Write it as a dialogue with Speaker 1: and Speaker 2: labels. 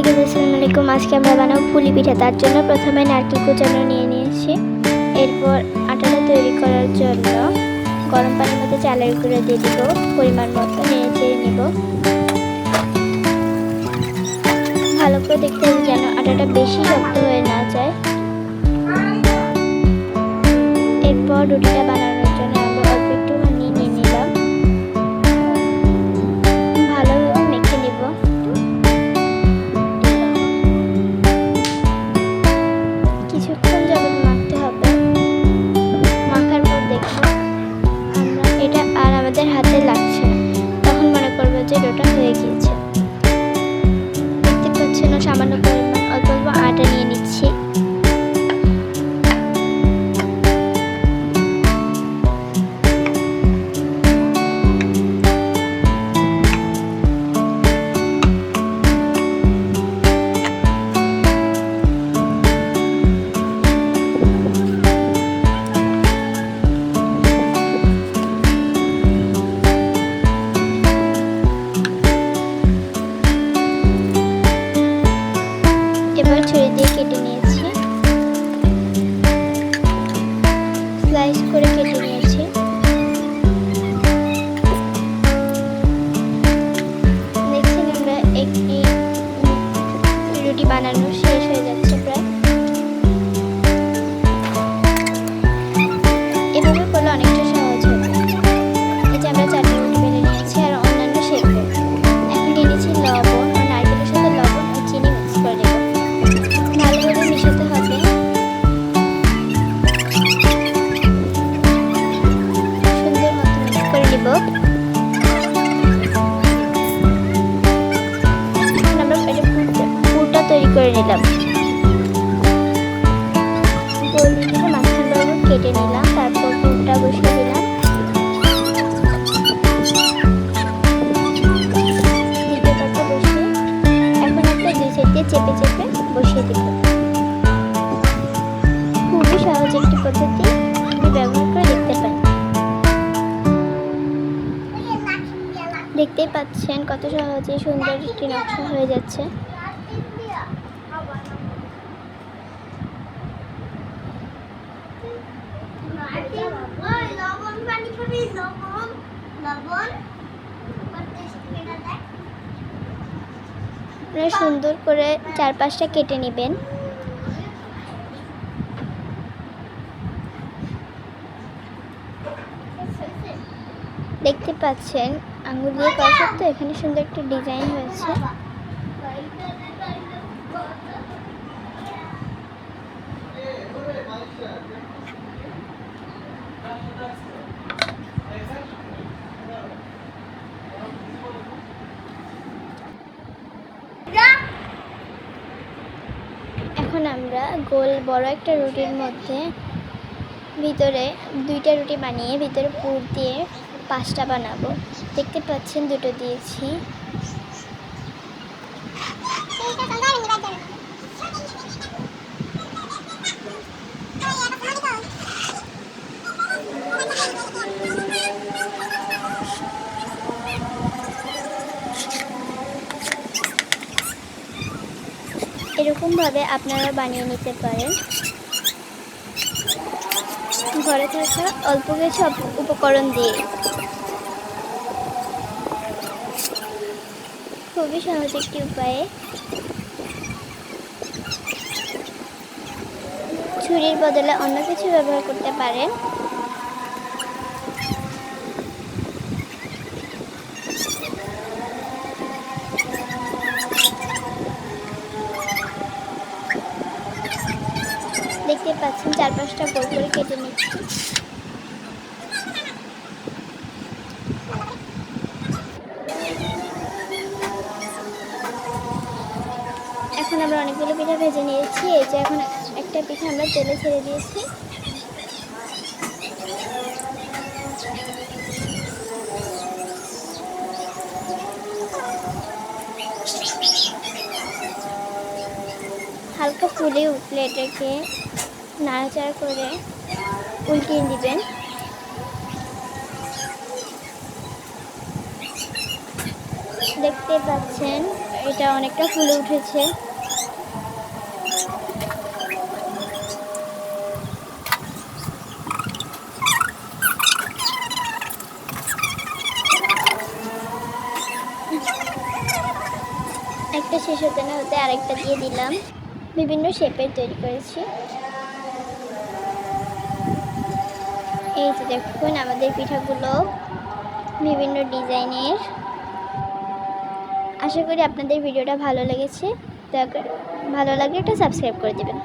Speaker 1: এই গেছে আসসালামু আলাইকুম। আজকে আমরা বানাবো পুলি পিঠা। তার জন্য প্রথমে নারকেল কুচানো নিয়ে নিয়েছি। এরপর আটাটা তৈরি করার জন্য গরম পানির মধ্যে চালের গুঁড়ো দিয়ে দিব। পরিমাণ মতো নিয়ে চেড়ে নিব। ভালো করে দেখতে হবে যেন আটাটা বেশি শক্ত হয়ে না যায়। এরপর রুটিটা বানানোর যে ডোটা হয়ে গিয়েছে। করে গোল কেটে নিলাম, তারপর পুরটা বসিয়ে দিলাম। চেপে চেপে বসিয়ে দিব খুবই সহজ একটি পদ্ধতি ব্যবহার করে দেখতে পারেন দেখতেই পাচ্ছেন কত সহজে সুন্দর একটি নকশা হয়ে যাচ্ছে।
Speaker 2: লবণ পানি খাবি? লবণ লবণ।
Speaker 1: আপনারা সুন্দর করে চারপাশটা কেটে নেবেন। দেখতে পাচ্ছেন আঙুল দিয়ে করা সত্ত্বেও এখানে সুন্দর একটা ডিজাইন হয়েছে এখন আমরা গোল বড় একটা রুটির মধ্যে ভিতরে দুইটা রুটি বানিয়ে ভিতরে পুর দিয়ে পাঁচটা বানাবো। দেখতে পাচ্ছেন দুটো দিয়েছি। এরকমভাবে আপনারা বানিয়ে নিতে পারেন। ঘরে থাকা অল্প কিছু উপকরণ দিয়ে। খুবই সহজ একটি উপায়ে। ছুরির বদলে অন্য কিছু ব্যবহার করতে পারেন। চার পাঁচটা গোল করে কেটে নিচ্ছি। এখন আমরা অনেকগুলো পিঠা ভেজে নিয়েছি। এই যে এখন একটা পিঠা আমরা তেলে ছেড়ে দিয়েছি। হালকা ফুলে উঠলে এটাকে নাড়াচাড়া করে উল্টিয়ে দিবেন। দেখতে পাচ্ছেন, এটা অনেকটা ফুলে উঠেছে। একটা শেষ হতে না হতে আরেকটা দিয়ে দিলাম। বিভিন্ন শেপের তৈরি করেছি। এই যে দেখুন আমাদের পিঠাগুলো বিভিন্ন ডিজাইনের। আশা করি আপনাদের ভিডিওটা ভালো লেগেছে। দয়া করে ভালো লাগলে একটা সাবস্ক্রাইব করে দেবেন।